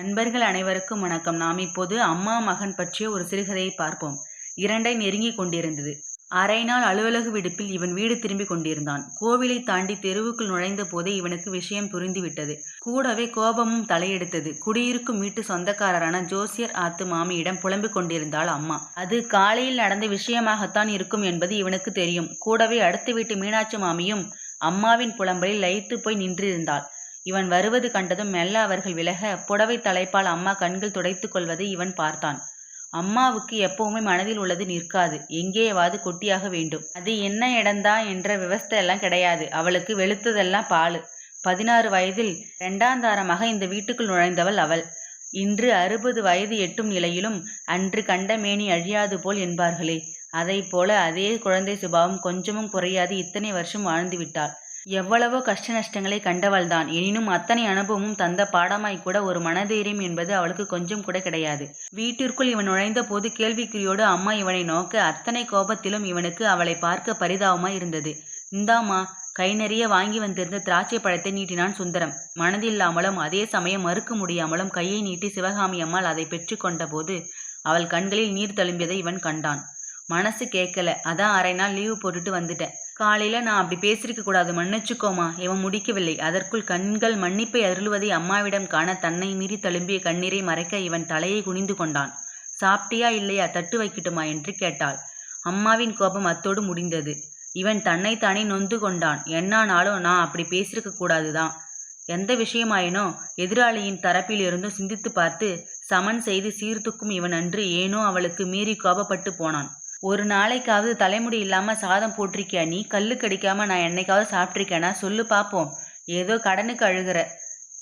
நண்பர்கள் அனைவருக்கும் வணக்கம். நாம் இப்போது அம்மா மகன் பற்றிய ஒரு சிறுகதையை பார்ப்போம். இரண்டை நெருங்கிக் கொண்டிருந்தது. அரை நாள் அலுவலக விடுப்பில் இவன் வீடு திரும்பிக் கொண்டிருந்தான். கோவிலை தாண்டி தெருவுக்குள் நுழைந்த போதே இவனுக்கு விஷயம் புரிந்துவிட்டது. கூடவே கோபமும் தலையெடுத்தது. குடியிருக்கும் வீட்டு சொந்தக்காரரான ஜோசியர் ஆத்து மாமியிடம் புலம்பிக் கொண்டிருந்தாள் அம்மா. அது காலையில் நடந்த விஷயமாகத்தான் இருக்கும் என்பது இவனுக்கு தெரியும். கூடவே அடுத்த வீட்டு மீனாட்சி மாமியும் அம்மாவின் புலம்பலில் லயித்து போய் நின்றிருந்தாள். இவன் வருவது கண்டதும் மெல்ல அவர்கள் விலக புடவை தலைப்பால் அம்மா கண்கள் துடைத்துக் கொள்வதை இவன் பார்த்தான். அம்மாவுக்கு எப்பவுமே மனதில் உள்ளது நிற்காது. எங்கேயாவது கொட்டியாக வேண்டும். அது என்ன இடந்தா என்ற விவஸ்தை எல்லாம் கிடையாது. அவளுக்கு வெளுத்ததெல்லாம் பாலு பதினாறு வயதில் இரண்டாந்தாரமாக இந்த வீட்டுக்குள் நுழைந்தவள் அவள். இன்று அறுபது வயது எட்டும் நிலையிலும் அன்று கண்ட மேனி அழியாது போல் என்பார்களே. அதைப் போல அதே குழந்தை சுபாவம் கொஞ்சமும் குறையாது. இத்தனை வருஷம் வாழ்ந்து விட்டாள். எவ்வளவோ கஷ்ட நஷ்டங்களை கண்டவள்தான் எனினும் அத்தனை அனுபவமும் தந்த பாடமாய் கூட ஒரு மனதைரியம் என்பது அவளுக்கு கொஞ்சம் கூட கிடையாது. வீட்டிற்குள் இவன் நுழைந்த போது கேள்விக்குறியோடு அம்மா இவனை நோக்க அத்தனை கோபத்திலும் இவனுக்கு அவளை பார்க்க பரிதாபமாய் இருந்தது. இந்தாம்மா கை நிறைய வாங்கி வந்திருந்த திராட்சை பழத்தை நீட்டினான் சுந்தரம். மனதில்லாமலும் அதே சமயம் மறுக்க முடியாமலும் கையை நீட்டி சிவகாமி அம்மாள் அதை பெற்று கொண்டபோது அவள் கண்களில் நீர் தழும்பியதை இவன் கண்டான். மனசு கேட்கல. அதான் அரை நாள் லீவு போட்டுட்டு வந்துட்டேன். காலையில் நான் அப்படி பேசியிருக்க கூடாது. மன்னிச்சுக்கோமா. இவன் முடிக்கவில்லை. அதற்குள் கண்கள் மன்னிப்பை அருளுவதை அம்மாவிடம் காண தன்னை மீறி தழும்பிய கண்ணீரை மறைக்க இவன் தலையை குனிந்து கொண்டான். சாப்பிட்டியா இல்லையா? தட்டு வைக்கட்டுமா? என்று கேட்டாள். அம்மாவின் கோபம் அத்தோடு முடிந்தது. இவன் தன்னைத்தானே நொந்து கொண்டான். என்னானாலும் நான் அப்படி பேசியிருக்க கூடாதுதான். எந்த விஷயமாயினோ? எதிராளியின் தரப்பில் இருந்தும் சிந்தித்து பார்த்து சமன் செய்து சீர்தூக்கும் இவன் அன்று ஏனோ அவளுக்கு மீறி கோபப்பட்டு போனான். ஒரு நாளைக்காவது தலைமுடி இல்லாமல் சாதம் போட்டிருக்கியா நீ? கல்லு கடிக்காம நான் என்னைக்காவது சாப்பிட்ருக்கேனா சொல்லு பார்ப்போம் ஏதோ கடனுக்கு அழுகிற.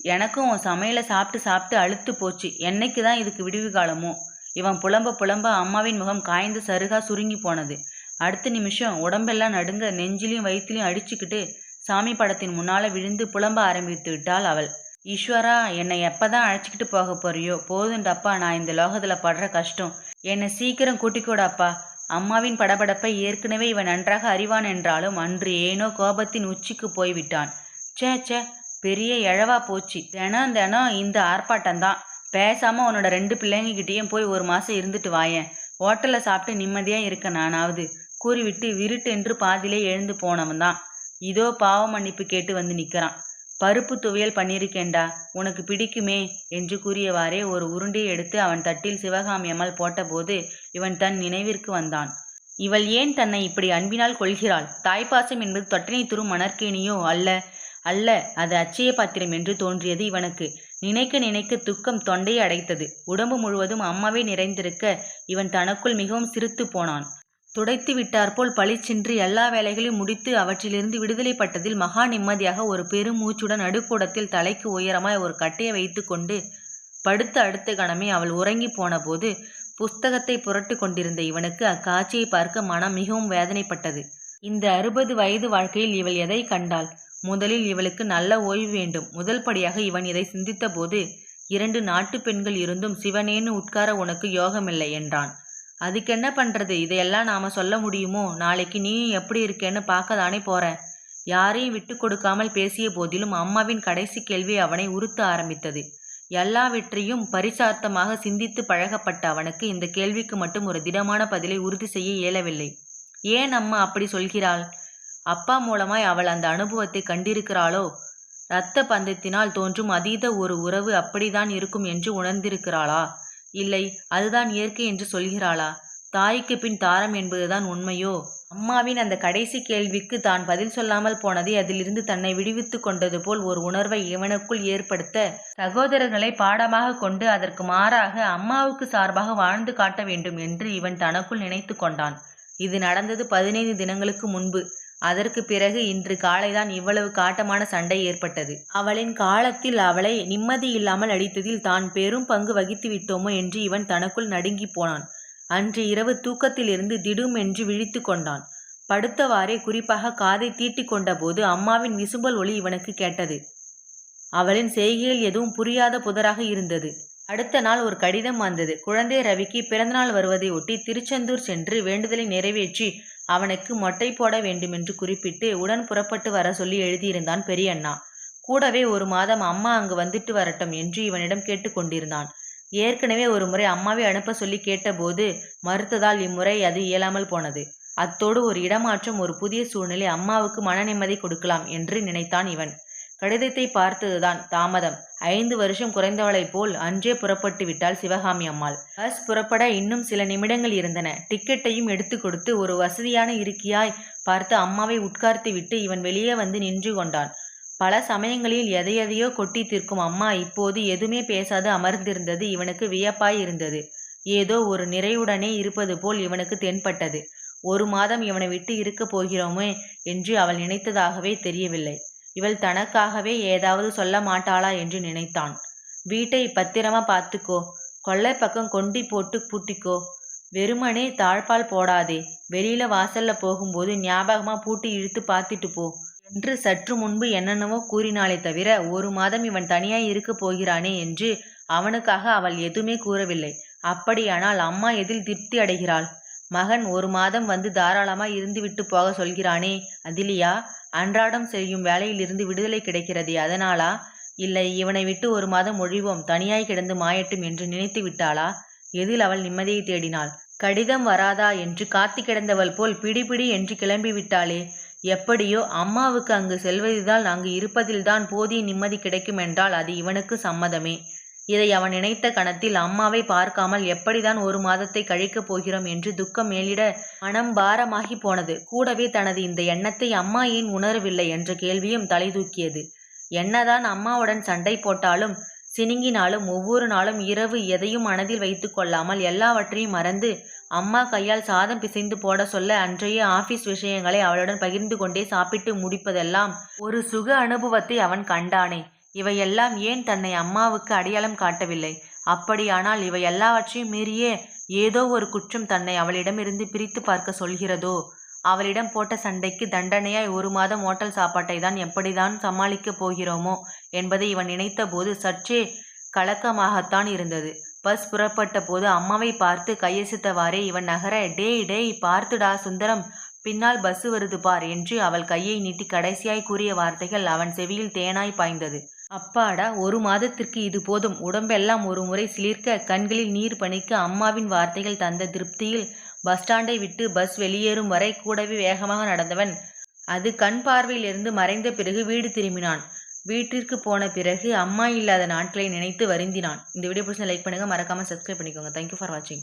எனக்கும் உன் சமையலை சாப்பிட்டு சாப்பிட்டு அழுத்து போச்சு. என்னைக்கு தான் இதுக்கு விடிவு காலமோ? இவன் புலம்ப புலம்ப அம்மாவின் முகம் காய்ந்து சருகா சுருங்கி போனது. அடுத்த நிமிஷம் உடம்பெல்லாம் நடுங்க நெஞ்சிலையும் வயிற்றுலையும் அடிச்சுக்கிட்டு சாமி படத்தின் முன்னால் விழுந்து புலம்ப ஆரம்பித்து விட்டாள் அவள். ஈஸ்வரா என்னை எப்பதான் அழைச்சிக்கிட்டு போக போறியோ? போதுண்டப்பா நான் இந்த லோகத்துல படுற கஷ்டம். என்னை சீக்கிரம் கூட்டிக்கூடாப்பா அம்மாவின் படபடப்பை ஏற்கனவே இவன் நன்றாக அறிவான் என்றாலும் அன்று ஏனோ கோபத்தின் உச்சிக்கு போய்விட்டான். சே சே பெரிய இழவா போச்சு. தினம் தினம் இந்த ஆர்ப்பாட்டம்தான். பேசாம உன்னோட ரெண்டு பிள்ளைங்ககிட்டயும் போய் ஒரு மாசம் இருந்துட்டு வாயேன். ஹோட்டல்ல சாப்பிட்டு நிம்மதியா இருக்க நானாவது. கூறிவிட்டு விருட்டு என்று பாதிலே எழுந்து போனவன் தான் இதோ பாவ மன்னிப்பு கேட்டு வந்து நிற்கிறான் பருப்பு துவையல் பண்ணியிருக்கேன்டா உனக்கு பிடிக்குமே என்று கூறியவாறே ஒரு உருண்டையை எடுத்து அவன் தட்டில் சிவகாமி அம்மாள் போட்டபோது இவன் தன் நினைவிற்கு வந்தான். இவள் ஏன் தன்னை இப்படி அன்பினால் கொள்கிறாள் தாய்ப்பாசம் என்பது தொட்டனை துரும் மணற்கேணியோ அல்ல அல்ல அது அச்சய பாத்திரம் என்று தோன்றியது இவனுக்கு. நினைக்க நினைக்க துக்கம் தொண்டையை அடைத்தது. உடம்பு முழுவதும் அம்மாவே நிறைந்திருக்க இவன் தனக்குள் மிகவும் சிரித்து போனான். துடைத்து விட்டாற்போல் பளிச்சென்று எல்லா வேலைகளையும் முடித்து அவற்றிலிருந்து விடுதலைப்பட்டதில் மகா நிம்மதியாக ஒரு பெருமூச்சுடன் நடுக்கூடத்தில் தலைக்கு உயரமாய் ஒரு கட்டையை வைத்து கொண்டு படுத்த அடுத்த கணமே அவள் உறங்கி போனபோது புஸ்தகத்தை புரட்டு கொண்டிருந்த இவனுக்கு அக்காட்சியை பார்க்க மனம் மிகவும் வேதனைப்பட்டது. இந்த அறுபது வயது வாழ்க்கையில் இவள் எதை கண்டாள் முதலில் இவளுக்கு நல்ல ஓய்வு வேண்டும். முதல் படியாக இவன் இதை சிந்தித்த போது இரண்டு நாட்டு பெண்கள் இருந்தும் சிவனேன்னு உட்கார உனக்கு யோகமில்லை என்றான். அதுக்கு என்ன பண்ணுறது இதையெல்லாம் நாம் சொல்ல முடியுமோ? நாளைக்கு நீயும் எப்படி இருக்கேன்னு பார்க்க தானே போகிறேன் யாரையும் விட்டு கொடுக்காமல் பேசிய போதிலும் அம்மாவின் கடைசி கேள்வி அவனை உறுத்த ஆரம்பித்தது. எல்லாவற்றையும் பரிசார்த்தமாக சிந்தித்து பழகப்பட்ட அவனுக்கு இந்த கேள்விக்கு மட்டும் ஒரு திடமான பதிலை உறுதி செய்ய இயலவில்லை. ஏன் அம்மா அப்படி சொல்கிறாள்? அப்பா மூலமாய் அவள் அந்த அனுபவத்தை கண்டிருக்கிறாளோ? இரத்த பந்தத்தினால் தோன்றும் அதீத ஒரு உறவு அப்படிதான் இருக்கும் என்று உணர்ந்திருக்கிறாளா? இல்லை அதுதான் இயற்கை என்று சொல்கிறாளா? தாய்க்கு பின் தாரம் என்பதுதான் உண்மையோ? அம்மாவின் அந்த கடைசி கேள்விக்கு தான் பதில் சொல்லாமல் போனதை அதிலிருந்து தன்னை விடுவித்து கொண்டது போல் ஒரு உணர்வை இவனுக்குள் ஏற்படுத்த சகோதரர்களை பாடமாக கொண்டு அதற்கு மாறாக அம்மாவுக்கு சார்பாக வாழ்ந்து காட்ட வேண்டும் என்று இவன் தனக்குள் நினைத்து கொண்டான். இது நடந்தது பதினைந்து தினங்களுக்கு முன்பு. அதற்கு பிறகு இன்று காலைதான் இவ்வளவு காட்டமான சண்டை ஏற்பட்டது. அவளின் காலத்தில் அவளை நிம்மதி இல்லாமல் அடித்ததில் தான் பெரும் பங்கு வகித்து விட்டோமோ என்று இவன் தனக்குள் நடுங்கி போனான். அன்று இரவு தூக்கத்திலிருந்து திடுமென்று விழித்து கொண்டான். படுத்தவாறே குறிப்பாக காதை தீட்டிக் கொண்டபோது அம்மாவின் விசும்பல் ஒளி இவனுக்கு கேட்டது. அவளின் செய்கையில் எதுவும் புரியாத புதராக இருந்தது. அடுத்த நாள் ஒரு கடிதம் வந்தது. குழந்தை ரவிக்கு பிறந்தநாள் வருவதை ஒட்டி திருச்செந்தூர் சென்று வேண்டுதலை நிறைவேற்றி அவனுக்கு மொட்டை போட வேண்டுமென்று குறிப்பிட்டு உடன் புறப்பட்டு வர சொல்லி எழுதியிருந்தான் பெரியண்ணா. கூடவே ஒரு மாதம் அம்மா அங்கு வந்துட்டு வரட்டும் என்று இவனிடம் கேட்டுக்கொண்டிருந்தான். ஏற்கனவே ஒரு முறை அம்மாவை அனுப்ப சொல்லி கேட்டபோது மறுத்ததால் இம்முறை அது இயலாமல் போனது. அத்தோடு ஒரு இடமாற்றம் ஒரு புதிய சூழ்நிலை அம்மாவுக்கு மன நிம்மதி கொடுக்கலாம் என்று நினைத்தான் இவன். கடிதத்தை பார்த்ததுதான் தாமதம். ஐந்து வருஷம் குறைந்தவளைப் போல் அன்றே புறப்பட்டு விட்டாள் சிவகாமி அம்மாள். பஸ் புறப்பட இன்னும் சில நிமிடங்கள் இருந்தன. டிக்கெட்டையும் எடுத்து கொடுத்து ஒரு வசதியான இருக்கியாய் பார்த்து அம்மாவை உட்கார்த்து விட்டு இவன் வெளியே வந்து நின்று கொண்டான். பல சமயங்களில் எதையெதையோ கொட்டி தீர்க்கும் அம்மா இப்போது எதுவுமே பேசாது அமர்ந்திருந்தது இவனுக்கு வியப்பாய் இருந்தது. ஏதோ ஒரு நிறைவுடனே இருப்பது போல் இவனுக்கு தென்பட்டது. ஒரு மாதம் இவனை விட்டு இருக்கப் போகிறோமே என்று அவள் நினைத்ததாகவே தெரியவில்லை. இவள் தனக்காகவே ஏதாவது சொல்ல மாட்டாளா என்று நினைத்தான். வீட்டை பத்திரமா பார்த்துக்கோ. கொள்ளை பக்கம் கொண்டி போட்டு பூட்டிக்கோ. வெறுமனே தாழ்பால் போடாதே. வெளியில வாசல்ல போகும்போது ஞாபகமா பூட்டி இழுத்து பார்த்துட்டு போ என்று சற்று முன்பு என்னென்னவோ கூறினாளே தவிர ஒரு மாதம் இவன் தனியாய் இருக்க போகிறானே என்று அவனுக்காக அவள் எதுவுமே கூறவில்லை. அப்படியானால் அம்மா எதில் திருப்தி அடைகிறாள்? மகன் ஒரு மாதம் வந்து தாராளமாக இருந்துவிட்டு போக சொல்கிறானே அதிலியா? அன்றாடம் செய்யும் வேலையிலிருந்து விடுதலை கிடைக்கிறது. அதனாலா? இல்லை இவனை விட்டு ஒரு மாதம் ஒழிவோம். தனியாய் கிடந்து மாயட்டும் என்று நினைத்து விட்டாளா? எதில் அவள் நிம்மதியை தேடினாள்? கடிதம் வராதா என்று காத்து கிடந்தவள் போல் பிடிபிடி என்று கிளம்பி விட்டாளே. எப்படியோ அம்மாவுக்கு அங்கு செல்வதுதான் அங்கு இருப்பதில்தான் போதிய நிம்மதி கிடைக்கும் என்றால் அது இவனுக்கு சம்மதமே. இதை அவன் நினைத்த கணத்தில் அம்மாவை பார்க்காமல் எப்படிதான் ஒரு மாதத்தை கழிக்கப் போகிறோம் என்று துக்கம் மேலிட மனம் பாரமாகி போனது. கூடவே தனது இந்த எண்ணத்தை அம்மா ஏன் உணரவில்லை என்ற கேள்வியும் தலை தூக்கியது. என்னதான் அம்மாவுடன் சண்டை போட்டாலும் சினுங்கினாலும் ஒவ்வொரு நாளும் இரவு எதையும் மனதில் வைத்து கொள்ளாமல் எல்லாவற்றையும் மறந்து அம்மா கையால் சாதம் பிசைந்து போட சொல்ல அன்றைய ஆபீஸ் விஷயங்களை அவளுடன் பகிர்ந்து கொண்டே சாப்பிட்டு முடிப்பதெல்லாம் ஒரு சுக அனுபவத்தை அவன் கண்டானே. இவையெல்லாம் ஏன் தன்னை அம்மாவுக்கு அடையாளம் காட்டவில்லை? அப்படியானால் இவை எல்லாவற்றையும் மீறியே ஏதோ ஒரு குற்றம் தன்னை அவளிடமிருந்து பிரித்து பார்க்க சொல்கிறதோ? அவளிடம் போட்ட சண்டைக்கு தண்டனையாய் ஒரு மாதம் ஓட்டல் சாப்பாட்டை தான் எப்படிதான் சமாளிக்கப் போகிறோமோ என்பதை இவன் நினைத்தபோது சற்றே கலக்கமாகத்தான் இருந்தது. பஸ் புறப்பட்ட போது அம்மாவை பார்த்து கையசித்தவாறே இவன் நகர டேய் டேய் பார்த்துடா சுந்தரம் பின்னால் பஸ் வருது பார் என்று அவள் கையை நீட்டி கடைசியாய் கூறிய வார்த்தைகள் அவன் செவியில் தேனாய் பாய்ந்தது. அப்பாடா ஒரு மாதத்திற்கு இது போதும். உடம்பெல்லாம் ஒரு முறை சிலிர்க்க கண்களில் நீர் பணிக்க அம்மாவின் வார்த்தைகள் தந்த திருப்தியில் பஸ் ஸ்டாண்டை விட்டு பஸ் வெளியேறும் வரை கூடவே வேகமாக நடந்தவன். அது கண் பார்வையிலிருந்து மறைந்த பிறகு வீடு திரும்பினான். வீட்டிற்கு போன பிறகு அம்மா இல்லாத நாட்களை நினைத்து வருந்தினான். இந்த வீடியோ பிடிச்ச லைக் பண்ணுங்கள் மறக்காமல் சப்ஸ்கிரைப் பண்ணிக்கோங்க. தேங்க்யூ ஃபார் வாட்சிங்